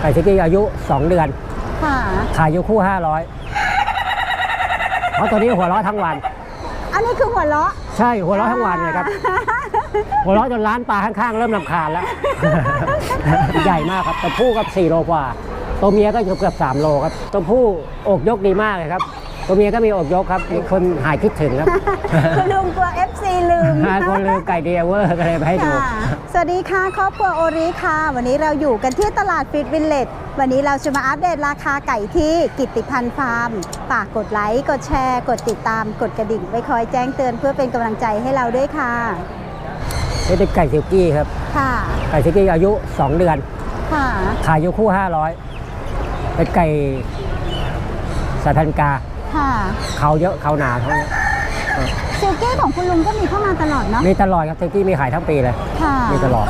ไก่ซิกี้อายุ 2 เดือน ค่ะขายอยู่คู่ 500เพราะตัวนี้หัวเราะทั้งวัน อันนี้คือหัวเราะ ใช่หัวเราะทั้งวันเลยครับ หัวเราะจนร้านปลาข้างๆ เริ่มลำคาญแล้ว ใหญ่มากครับตัวผู้กับ 4 โลกว่า ตัวเมียก็เกือบ3 โลครับ ตัวผู้อกยกดีมากเลยครับ ตัวเมียก็มีอกยกครับมีคนหายคิดถึงครับ คุณลุงกลัว FC ลืมหาคนลืมไก่เดียเวอร์ก็เลยมาให้ดู ค่ะสวัสดีค่ะครอบครัวโอริค่ะ วันนี้เราอยู่กันที่ตลาดฟิตวิลเลจวันนี้เราจะมาอัปเดตราคาไก่ที่กิตติพันธ์ฟาร์มฝากกดไลค์กดแชร์ กดติดตามกดกระดิ่งไว้คอยแจ้งเตือนเพื่อเป็นกำลังใจให้เราด้วยค่ะ นี่เป็นไก่ซิลกี้ครับ ค่ะไก่ซิลกี้อายุ 2 เดือน ค่ะขายอยู่คู่ 500 เป็นไก่สายพันธุ์กา ค่ะเขาเยอะเขาหนาเขาเยอะ ซิลกี้ของคุณลุงก็มีเข้ามาตลอดเนาะ มีตลอดครับซิลกี้มีขายทั้งปีเลย ค่ะมีตลอด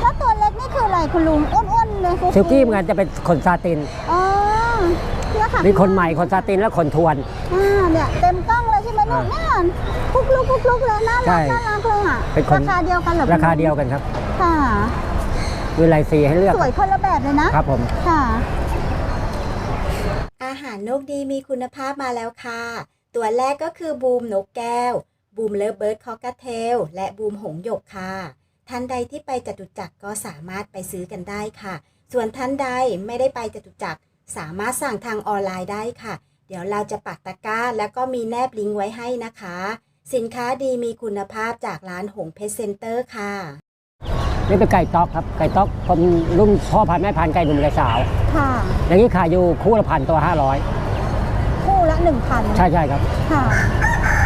แล้วตัวเล็กนี่คืออะไรคุณลุงอ้วนๆเลยฟูๆซิลกี้มันจะเป็นขนซาติน อ๋อเนี่ยค่ะมีคนใหม่ขนซาตินและขนทวน อ่าเนี่ยเต็มกล้องเลยใช่ไหมลูกอ่าเนี่ยพุกลุกพุกลุกเลยน่าใช่รักน่ารักเลยอะเป็นคน ราคาเดียวกันเหรอราคาเดียวกันครับค่ะมีลายสีให้เลือกสวยคนละแบบเลยนะครับผมค่ะ อาหารนกดีมีคุณภาพมาแล้วค่ะ ตัวแรกก็คือบูมนกแก้ว บูมเลิฟเบิร์ดคอกเทล และบูมหงส์หยกค่ะ ท่านใดที่ไปจตุจักรก็สามารถไปซื้อกันได้ค่ะ ส่วนท่านใดไม่ได้ไปจตุจักรสามารถสั่งทางออนไลน์ได้ค่ะ เดี๋ยวเราจะปักตะกร้า แล้วก็มีแนบลิงก์ไว้ให้นะคะ สินค้าดีมีคุณภาพจากร้านหงเพชรเซ็นเตอร์ค่ะ นี่เป็นไก่ต๊อกครับไก่ต๊อกผมรุ่นพ่อพันธุ์แม่พันธุ์ไก่หนุ่มไก่สาว ค่ะ อย่างนี้ขายอยู่คู่ละพันตัว คู่ละหนึ่งพัน500ใช่ใช่ครับ ค่ะ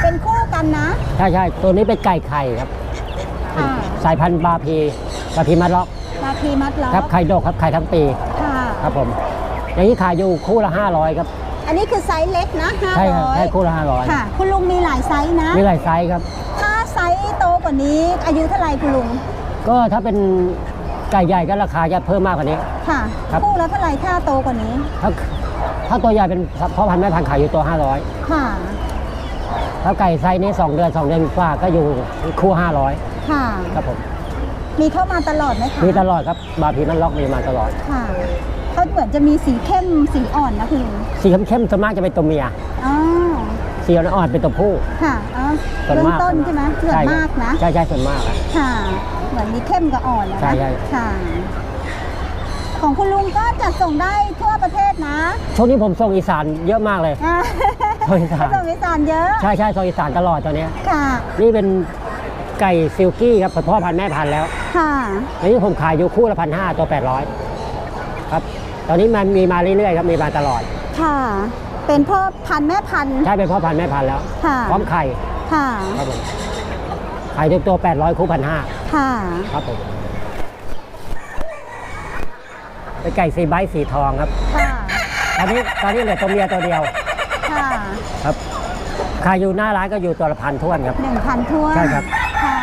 เป็นคู่กันนะ ใช่ใช่ตัวนี้เป็นไก่ไข่ครับ ค่ะ สายพันธุ์บาพีบาพีมัดล็อกนาทีมัดล้อครับไข่ดกครับไข่ทั้งปีค่ะ ครับผม อย่างนี้ขายอยู่คู่ละ500ครับอันนี้คือไซส์เล็กนะห้าใช่ครับร้อยใช่คู่ละค่ะ คุณลุงมีหลายไซส์นะ500มีหลายไซส์ครับ ถ้าไซส์โตกว่านี้อายุเท่าไหร่คุณลุง ก็ถ้าเป็นไก่ใหญ่ก็ราคาจะเพิ่มมากกว่านี้ ค่ะ ครับ คู่ละเท่าไหร่ถ้าโตกว่านี้ถ้า ถ้าตัวใหญ่เป็นพ่อพันธุ์แม่พันธุ์ขายอยู่ตัวค่ะ500ถ้าไก่ไซส์นี้ 2 เดือน 2 เดือนกว่าก็อยู่คู่ 500 ค่ะ ครับผม มีเข้ามาตลอดไหมคะ มีตลอดครับ บาพีมันล็อกมีมาตลอด ค่ะเขาเหมือนจะมีสีเข้มสีอ่อนนะคุณลุงสีเข้มๆส่วนมากจะเป็นตัวเมียอ๋อสีอ่อนๆเป็นตัวผู้ ค่ะอ๋อส่วนเริ่มมากต้นใช่ไหมส่วนใช่มากนะ ใช่ใช่ส่วนมากอะค่ะ เหมือนมีเข้มกับอ่อนนะใช่ใช่ค่ะ ของคุณลุงก็จัดส่งได้ทั่วประเทศนะ ช่วงนี้ผมส่งอีสานเยอะมากเลยอ่าส่งอีสานส่งอีสานเยอะ ใช่ใช่ส่งอีสานตลอดตอนนี้ค่ะ นี่เป็นไก่ซิลกี้ครับพ่อพันธุ์แม่พันธุ์แล้วค่ะอันนี้ผมขายอยู่คู่ละพันห้าตัวแปดร้อยครับ ตอนนี้มันมีมาเรื่อยๆครับมีมาตลอด ค่ะ เป็นพ่อพันธุ์แม่พันธุ์ใช่เป็นพ่อพันธุ์แม่พันธุ์แล้วค่ะ พร้อมไข่ค่ะครับผมขายทุกตัว800คู่พันห้าค่ะครับผม เป็นไก่สีใบสีทองครับค่ะตอนนี้ตอนนี้เหลือตัวเมียตัวเดียวค่ะครับขายอยู่หน้าร้านก็อยู่ตัวละพันท้วนครับ หนึ่งพันทั่วใช่ครับ ค่ะ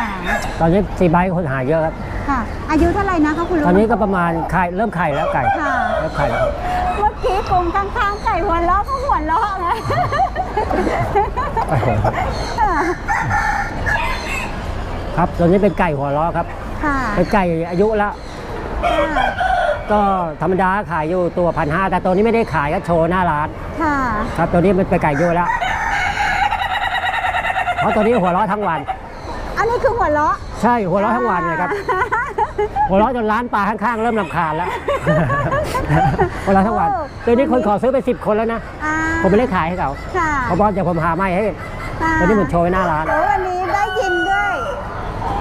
ตอนนี้สีใบคนหาเยอะครับ ค่ะ อายุเท่าไหร่นะคะคุณลุงตอนนี้ก็ประมาณไข่เริ่มไข่แล้วไก่ค่ะ เริ่มไข่แล้วครับเมื่อกี้กรงข้างๆไก่หัวเราะก็หัวเราะนะค่ะครับตอนนี้เป็นไก่หัวล้อครับ ค่ะ เป็นไก่อายุแล้ว ก็ธรรมดาขายอยู่ตัวพันห้าแต่ตัวนี้ไม่ได้ขายก็โชว์หน้าร้าน ค่ะ ครับตัวนี้มันเป็นไก่อายุแล้ว เพราะตัวนี้หัวเราะทั้งวัน อันนี้คือหัวเราะ ใช่หัวเราะทั้งวันเลยครับ หัวเราะจนร้านปลาข้างๆ เริ่มลำคาญแล้ว หัวเราะทั้งวัน ตัวนี้คนขอซื้อไปสิบคนแล้วนะอ่าผมไม่ได้ขายให้เขาค่ะเขาบอกเดี๋ยวผมหาไม่ให้ค่ะตัวนี้ผมโชว์ไว้หน้าร้านโอ้วันนี้ได้ยินด้วย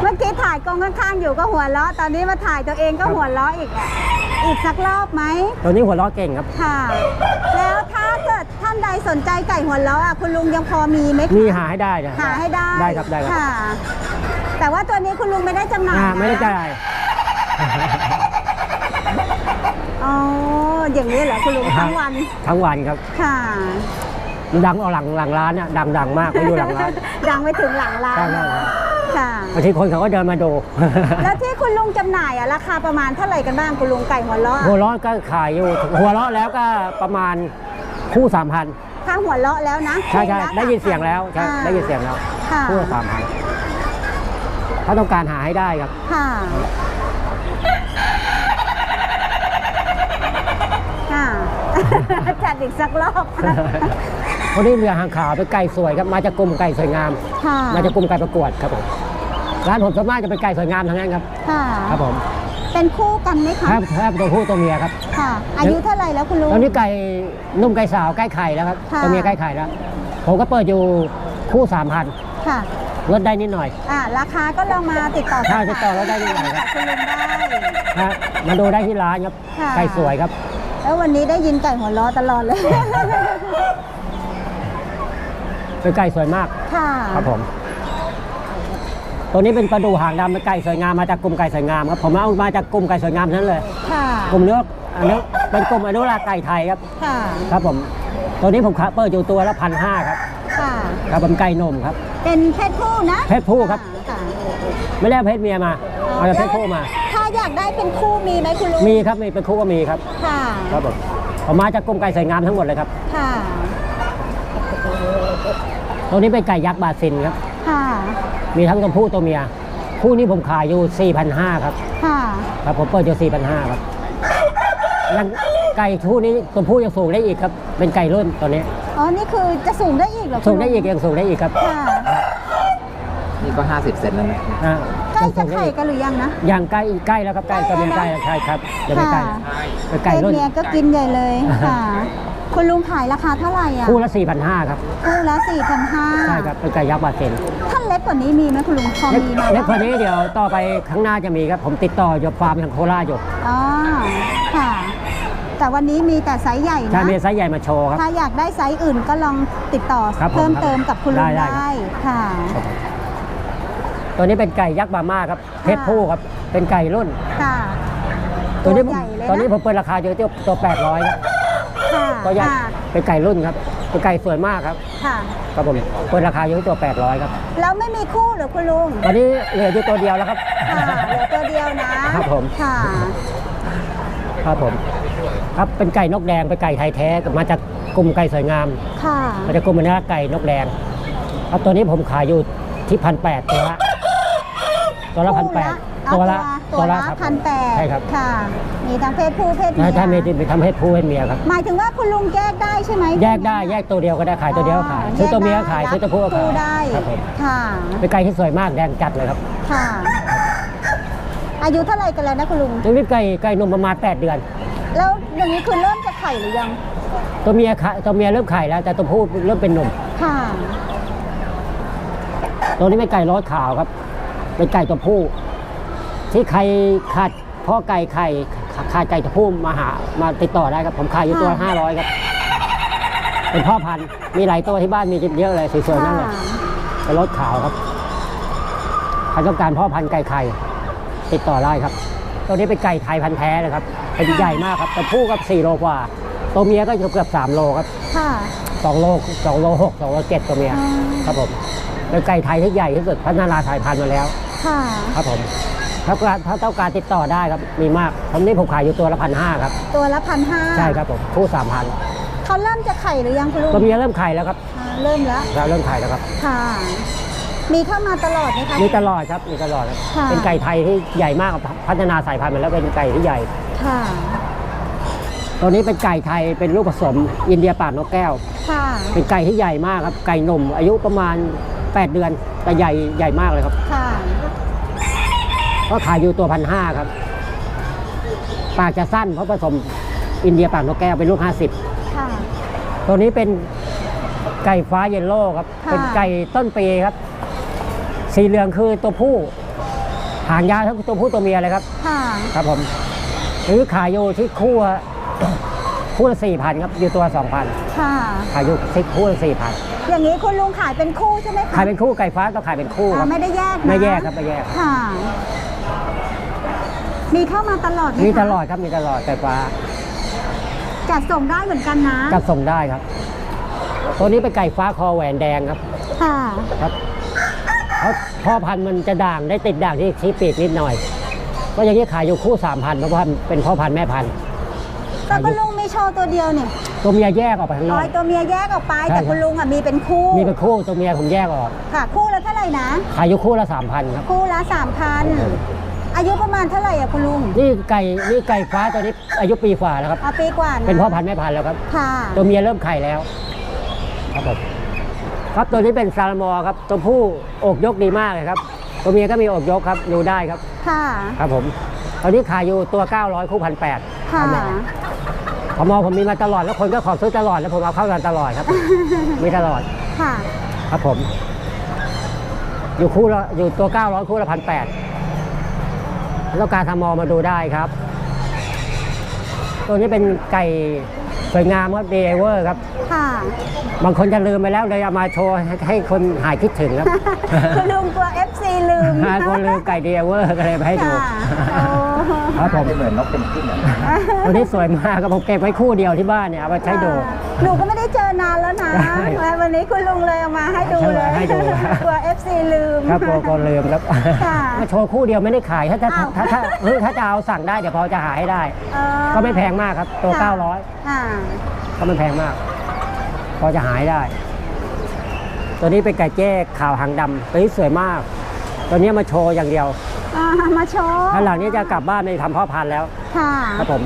เมื่อกี้ถ่ายกองข้างๆ อยู่ก็หัวเราะ ตอนนี้มาถ่ายตัวเองก็ครับหัวเราะอีกอะ อีกสักรอบไหมตัวนี้หัวเราะเก่งครับ ค่ะ แล้วถ้าเกิดท่านใดสนใจไก่หัวเราะอะคุณลุงยังพอมีไหมคะมีหาให้ได้นะหาให้ได้ได้ครับได้ครับค่ะ แต่ว่าตัวนี้คุณลุงไม่ได้จำหน่ายอ่านะไม่ได้จ่ายอ๋ออย่างนี้เหรอคุณลุงทั้งวันทั้งวันครับค่ะดังเอาหลังหลังร้านเนี่ยดังดังมากไม่อยู่หลังร้านดังไปถึงหลังร้านใช่ใช่ ครับค่ะ บางทีคนเขาก็เดินมาดู แล้วที่คุณลุงจำหน่ายอะราคาประมาณเท่าไหร่กันบ้างคุณลุงไก่หัวเราะหัวเราะก็ขายอยู่หัวเราะแล้วก็ประมาณคู่สามพันถ้าหัวเราะแล้วนะใช่ใช่คู่ละได้ยินเสียงแล้วใช่อ่าได้ยินเสียงแล้วค่ะคู่สามพันถ้าต้องการหาให้ได้ครับค่ะ จัดอีกสักรอบคนนี้เรือหางขาวเป็นไก่สวยครับมาจากกลุ่มไก่สวยงาม ค่ะ มาจากกลุ่มไก่ประกวดครับผม ร้านผมส่วนมากจะเป็นไก่สวยงามทั้งนั้นครับ ค่ะ ครับผม เป็นคู่กันไหมคะแทบแทบตัวผู้ตัวเมียครับ ค่ะ อายุเท่าไหร่แล้วคุณลุง ตอนนี้ไก่นุ่มไก่สาวใกล้ไข่แล้วครับ ค่ะ ตัวเมียใกล้ไข่แล้ว ผมก็เปิดอยู่คู่สามพันค่ะ ลดได้นิดหน่อย อ่าราคาก็ลองมาติดต่อถ้าติดต่อเราได้ที่ไหนครับ คุณลุงได้ ฮะมาดูได้ที่ร้านครับ ค่ะ ไก่สวยครับ แล้ววันนี้ได้ยินไก่หัวล้อตลอดเลย เป็นไก่สวยมาก ค่ะ ครับผม ตัวนี้เป็นปลาดูหางดำเป็นไก่สวยงามมาจากกลุ่มไก่สวยงามครับผมเอามาจากกลุ่มไก่สวยงามทั้งนั้นเลย ค่ะ กลุ่มเนื้ออันนี้เป็นกลุ่มอนุรักษ์ไก่ไทยครับ ค่ะ ครับผม ตัวนี้ผมขายเปิดอยู่ตัวละพันห้าครับ ค่ะ ครับผมไก่นมครับ เป็นเพศผู้นะเพศผู้ครับ ค่ะไม่ได้เอาเพศเมียมา เอาแต่เพศผู้มา ถ้าอยากได้เป็นคู่มีไหมคุณลุง มีครับมีเป็นคู่ก็มีครับ ค่ะ ครับผมผมมาจากกลุ่มไก่สวยงามทั้งหมดเลยครับ ค่ะ ตัวนี้เป็นไก่ยักษ์บาซินครับค่ะ มีทั้งตัวผู้ตัวเมีย คู่นี้ผมขายอยู่ 4,500ครับ ค่ะ ครับผมเปิดอยู่4,500ครับยังไก่คู่นี้ตัวผู้ยังสูงได้อีกครับ เป็นไก่รุ่นตัวนี้ อ๋อ นี่คือจะสูงได้อีกเหรอคุณสูงได้ลุอีกยังสูงได้อีกครับค่ะนี่ก็ 50 เซนแล้วนะอ่าใกล้ยังจะสูงได้ไข่อีกกันหรือยังนะ ยังใกล้ใกล้แล้วครับใกล้ตัวเมียใกล้แล้วใช่ครับยังไม่ใกล้ค่ะเป็นไก่รุ่น เมียก็กินใหญ่เลยค่ะ คุณลุงขายราคาเท่าไหร่อะ คู่ละ4,500ครับคู่ละสี่พันห้าใช่ครับเป็นไก่ยักษ์บาซินท่านเล็ กกว่านี้มีไหมคุณลุงพอเล็กมีมาเล็กกว่าบ้างนี้เดี๋ยวต่อไปข้างหน้าจะมีครับ ผมติดต่ออยู่ฟาร์มทางโคราชอยู่อ๋อค่ะ แต่วันนี้มีแต่ไซส์ใหญ่ใช่นะมีไซส์ใหญ่มาโชว์ครับ ถ้าอยากได้ไซส์อื่นก็ลองติดต่อครับผมเพิ่มเติมกับคุณลุงได้ได้ได้ค่ะ ตัวนี้เป็นไก่ยักษ์บาม่าครับเพศผู้ครับ เป็นไก่รุ่นค่ะตัวนี้ใหญ่เลยตอนนี้นะผมเปิดราคาอยู่ที่ตัว800ครับค่ะตัวใหญ่ค่ะเป็นไก่รุ่นครับ เป็นไก่สวยมากครับค่ะ ครับผมเปิดราคาอยู่ที่ตัว 800 ครับ แล้วไม่มีคู่เหรือคุณลุง ตอนนี้เหลืออยู่ตัวเดียวแล้วครับ ค่ะเหลือตัวเดียวนะครับผม ค่ะ ครับผม ครับเป็นไก่นกแดงเป็นไก่ไทยแท้มาจากกลุ่มไก่สวยงาม ค่ะมาจากกลุ่มอนุรักษ์ไก่นกแดงครับตัวนี้ผมขายอยู่ที่พันแปดตัวละตัวละพันแปดคู่ ตัวละตัวละครับพันแปดใช่ครับ ค่ะ มีทั้งเพศผู้เพศเมีถ้ายถ้ามีมีทำให้ผู้ให้เมียครับ หมายถึงว่าคุณลุงแยกได้ใช่ไหมแยกได้แยกตัวเดียวก็ได้ขายตัวเดียวก็ขายซื้อตัวเมียก็ขายซื้อตัวผู้ก็ขายได้ครับผมค่ะเป็นไก่ที่สวยมากแดงจัดเลยครับ ค่ะ อายุเท่าไหร่กันแล้วนะคุณลุงตัวนี้ไก่ไก่นมประมาณ 8 เดือน แล้วอย่างนี้คือเริ่มจะไข่หรือยัง ตัวเมียขายตัวเมียเริ่มไข่แล้ว แต่ตัวผู้เริ่มเป็นหนุ่มค่ะตัวนี้เป็นไก่รสขาวครับ เป็นไก่ตัวผู้ ที่ใครขาดพ่อไก่ไข่ขาดไก่ตัวผู้มาหามาติดต่อได้ครับผมขายอยู่ตัวห้าร้อยครับเป็นพ่อพันธุ์มีหลายตัวที่บ้านมีเยอะเลยสวยๆนั่นเลยค่ะเป็นรถขาวครับใครต้องการพ่อพันธุ์ไก่ไข่ติดต่อได้ครับ ตัวนี้เป็นไก่ไทยพันธุ์แท้เลยครับเป็นใหญ่มากครับตัวผู้กับ4โลกว่า ตัวเมียก็เกือบ3โลครับค่ะ2โล2โล6 2โล7ตัวเมียอืมครับผมเป็นไก่ไทยที่ใหญ่ที่สุดพัฒนาสายพันธุ์มาแล้ว ค่ะ ครับผม ถ้าการถ้าต้องการติดต่อได้ครับมีมากผมนี่ผมขายอยู่ตัวละพันห้าครับ ตัวละพันห้าใช่ครับผมคู่สามพันเขาเริ่มจะไข่หรือยังคุณลุงตัวเมียเริ่มไข่แล้วครับอ่าเริ่มแล้วเราเริ่มไข่แล้วครับค่ะมีเข้ามาตลอดไหมคะมีตลอดครับมีตลอดครับค่ะเป็นไก่ไทยที่ใหญ่มากครับพัฒนาสายพันธุ์มาแล้วเป็นไก่ที่ใหญ่ค่ะตัวนี้เป็นไก่ไทยเป็นลูกผสมอินเดียปากนกแก้วค่ะเป็นไก่ที่ใหญ่มากครับไก่หนุ่มอายุประมาณ 8 เดือนแต่ใหญ่ใหญ่มากเลยครับค่ะ ก็ขายอยู่ตัวพันห้าครับ ปากจะสั้นเพราะผสมอินเดียปากนกแก้วเป็นลูก50ค่ะ ตัวนี้เป็นไก่ฟ้าเยลโล่ครับ ค่ะ เป็นไก่ต้นปีครับ สีเหลืองคือตัวผู้ หางยาวทั้งตัวผู้ตัวเมียเลยครับ ค่ะ ครับผมหรือขายอยู่ที่คู่ละ คู่ละสี่พันครับ อยู่ตัวสองพันค่ะ ขายอยู่ที่คู่ละสี่พันอย่างนี้คุณลุงขายเป็นคู่ใช่ไหมคะขายเป็นคู่ไก่ฟ้าต้องขายเป็นคู่คอ่ารับ ไม่ได้แยกนะไม่แยกครับไม่แยกค่ะ มีเข้ามาตลอดไหมคะมีตลอดครับมีตลอดไก่ฟ้า จัดส่งได้เหมือนกันนะ จัดส่งได้ครับ ตัวนี้เป็นไก่ฟ้าคอแหวนแดงครับ ค่ะครับเพราะพ่อพันธุ์มันจะด่างได้ติดด่างที่ชี้ปีกนิดหน่อย ก็อย่างนี้ขายอยู่คู่สามพันเพราะว่าเป็นพ่อพันธุ์แม่พันธุ์แต่คุณลุงมีโชว์ตัวเดียวเนี่ยตัวเมียแยกออกไปข้างนร้ออกยตัวเมียแยกออกไปใช่แต่ครับคุณลุงอะมีเป็นคู่ มีเป็นคู่ตัวเมียผมแยกออก ค่ะ คู่ละเท่าไหร่นะ ขายอยู่คู่ละสามพันครับ คู่ละสามพันอา ยุประมาณเท่าไหร่อะคุณลุงนี่ไก่นี่ไก่ฟ้าตัวนี้อายุปีฝ่าแล้วครับ เอาปีกว่านะเป็นพ่อพันธุ์แม่พันธุ์แล้วครับ ค่ะตัวเมียเริ่มไข่แล้ว ครับผมครับตัวนี้เป็นซาลามอครับตัวผู้อกยกดีมากเลยครับ ตัวเมียก็มีอกยกครับดูได้ครับ ค่ะ ครับผมตอนนี้ขายอยู่ตัว 900 คู่พันแปดค่ะพมผมมีมาตลอดแล้วคนก็ขอซื้อตลอดแล้วผมเอาเข้ากันตลอดครับมีตลอดค่ะ ครับผม อยู่คู่ละอยู่ตัว 900 คู่ละพันแปด แล้วการทำมอมาดูได้ครับ ตัวนี้เป็นไก่สวยงามครับดีเอเวอร์ครับ ค่ะ บางคนจะลืมไปแล้วเลยเอามาโชว์ให้ให้คนหายคิดถึงครับคุณลุงกลัว FC ลืมหาคนลืมไก่ดีเอเวอร์ก็เลยมาให้ดู ค่ะโอ้ ครับผมจะเหมือนนกเป็นกิ้งอะตัวนี้สวยมากครับผมเก็บไว้คู่เดียวที่บ้านเนี่ยเอามาใช้ดู หนูก็ไม่ได้เจอนานแล้วนะ ใช่วันนี้คุณลุงเลยเอามาให้ดูเลยให้ดู กลัว FC ลืม ครับโกโกลืมครับค่ะมาโชว์คู่เดียวไม่ได้ขายถ้าถ้าอ้าว ถ้าถ้าเออถ้าจะเอาสั่งได้เดี๋ยวพอจะหาให้ได้ เอ่อก็ไม่แพงมากครับ ตัว ค่ะ900ค่ะก็ไม่แพงมาก พอจะหายได้ ตัวนี้เป็นไก่แจ้ขาวหางดำตัวนี้สวยมาก ตัวนี้มาโชว์อย่างเดียว อ่ามาโชว์แล้วหลังนี้จะกลับบ้านไปทำพ่อพันธุ์แล้ว ค่ะ ครับผม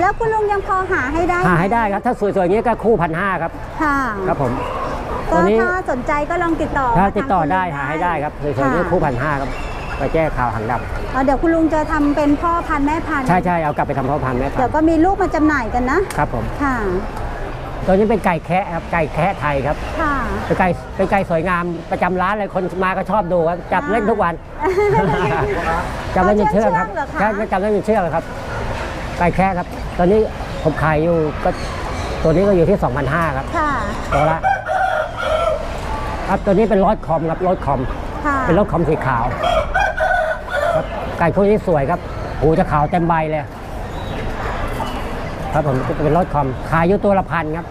แล้วคุณลุงยังพอหาให้ได้หาให้ได้ครับ ถ้าสวยๆอย่างนี้ก็คู่พันห้าครับ ค่ะครับผมก็ตัวนี้ถ้าสนใจก็ลองติดต่อถ้ามาติดต่อทงคุณได้ลุงหาให้ได้ครับสวยๆอย่างนี้ค่ะคู่พันห้าครับไก่แจ้ขาวหางดอ๋อเดี๋ยวคุณลุงจะทำเป็นพ่อพันธุ์แม่พันำธุ์ใช่ใช่เอากลับไปทำพ่อพันธุ์แม่พันเดี๋ยวธุ์ก็มีลูกมาจำหน่ายกันนะครับผมค่ะ ตัวนี้เป็นไก่แคะครับ ไก่แคะไทยครับค่ะ เป็นไก่เป็นไก่สวยงามประจำร้านเลยคนมาก็ชอบดูครับจับเล่นทุกวัน จับเล่นจนเชื่องครับเอาเชือกเหรอคะ ใช่จับเล่นจนเชื่องครับ ไก่แคะครับ ตอนนี้ผมขายอยู่ก็ตัวนี้ก็อยู่ที่2,500ครับค่ะ ตัวละครับตัวนี้เป็นรถคอมครับรถคอม ค่ะ เป็นรถคอมสีขาวครับไก่พวกนี้สวยครับหูจะขาวเต็มใบเลย ครับผมจะเป็นรถคอมขายอยู่ตัวละพันครับ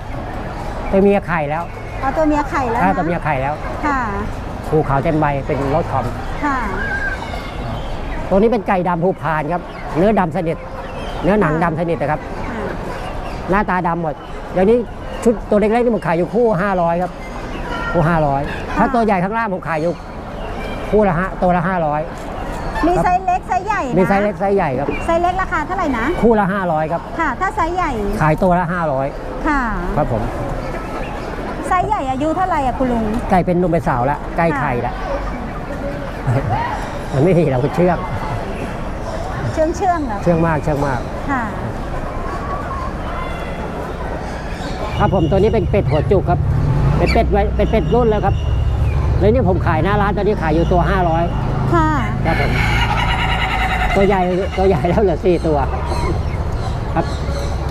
ตัวเมียไข่แล้วเอาตัวเมียไข่แล้วถ้านะตัวเมียไข่แล้ว ค่ะ ภูเขาเต็มใบเป็นรถคอม ค่ะ ตัวนี้เป็นไก่ดำภูพานครับ เนื้อดำสนิท เนื้อหนังดำสนิทนะครับ ค่ะ หน้าตาดำหมด เดี๋ยวนี้ชุดตัวเล็กๆนี่ผมขายอยู่คู่500ครับ คู่500 ถ้าตัวใหญ่ข้างล่างผมขายอยู่คู่ละฮะตัวละ500 มีครับไซส์เล็กไซส์ใหญ่นะมีไซส์เล็กไซส์ใหญ่ครับ ไซส์เล็กราคาเท่าไหร่นะ คู่ละ500ครับ ค่ะ ถ้าไซส์ใหญ่ ขายตัวละค่ะ500ครับผม ไซส์ใหญ่อายุเท่าไหร่อะคุณลุง ไก่เป็นนมเป็นสาวแล้วใกล้ไข่แล้วมันไม่ดีเราก็เชื่องเชื่องเชื่องๆเหรอเชื่องมากเชื่องมากค่ะครับผมตัวนี้เป็นเป็ดหัวจุกครับ เป็นเป็ดไว้เป็นเป็ดรุ่นแล้วครับแล้วนี่ผมขายหน้าร้านตอนนี้ขายอยู่ตัว500ค่ะครับผมตัวใหญ่ตัวใหญ่แล้วเหลือสี่ตัว ครับ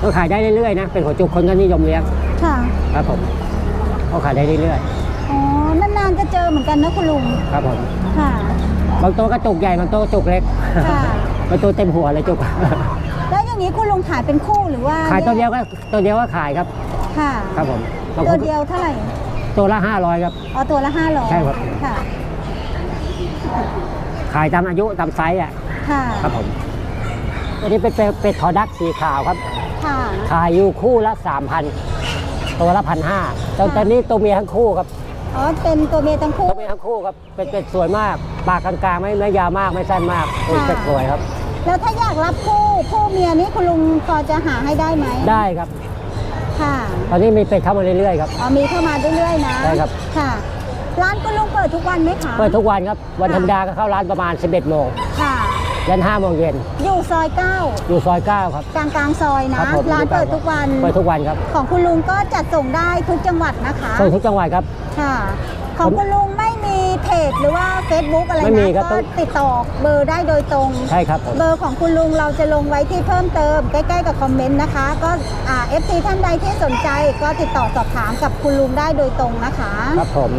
ก็ขายได้เรื่อยๆนะ เป็นหัวจุกคนก็นิยมเลี้ยงค่ะครับผม ก็ขายได้เรื่อยอ๋อนานๆจะเจอเหมือนกันนะคุณลุง ๆ ครับผม ค่ะ บางตัวก็จุกใหญ่ บางตัวก็จุกเล็ก ค่ะ บางตัวเต็มหัวเลยจุก แล้วอย่างนี้คุณลุงขายเป็นคู่หรือว่าขายตัวเดียวก็ตัวเดียวก็ขายครับ ค่ะ ครับผมบางคตัวนเดียวเท่าไหร่ ตัวละห้าร้อยครับ อ๋อตัวละห้าร้อยใช่ครับ ค่ะ ขายตามอายุตามไซส์อะ ค่ะ ครับผมตัวนี้เป็นเป็ดเป็ดทอดักสีขาวครับ ค่ะ ขายอยู่คู่ละสามพันตัวละพันห้า ตอนตอนนี้ตัวเมียทั้งคู่ครับอ๋อเป็นตัวเมียทั้งคู่ตัวเมียทั้งคู่ครับเป็นเป็ดสวยมาก ปากกลางๆไม่ไม่ยาวมากไม่สั้นมากเป็นเป็ดสวยครับ แล้วถ้าอยากรับคู่คู่เมียนี้คุณลุงพอจะหาให้ได้ไหมได้ครับ ค่ะตอนนี้มีเป็ดเข้ามาเรื่อยๆครับอ๋อมีเข้ามาเรื่อยๆนะได้ครับค่ะร้านคุณลุงเปิดทุกวันไหมคะเปิดทุกวันครับวันธรรมดาก็เข้าร้านประมาณ 11โมงค่ะ ยัน5โมงเย็นอยู่ซอยเก้าอยู่ซอย9ครับกลางกลางๆซอยนะครับผมร้านเปิดทุกวันเปิดทุกวันครับ ของคุณลุงก็จัดส่งได้ทุกจังหวัดนะคะส่งทุกจังหวัดครับค่ะของคุณลุงไม่มีเพจหรือว่า Facebook อะไรไม่มีนะครับก็ต้องติดต่อเบอร์ได้โดยตรง ใช่ครับผมเบอร์ของคุณลุงเราจะลงไว้ที่เพิ่มเติม ใกล้ๆกับคอมเมนต์นะคะ ก็อ่า FC ท่านใดที่สนใจก็ติดต่อสอบถามกับคุณลุงได้โดยตรงนะคะ ครับผม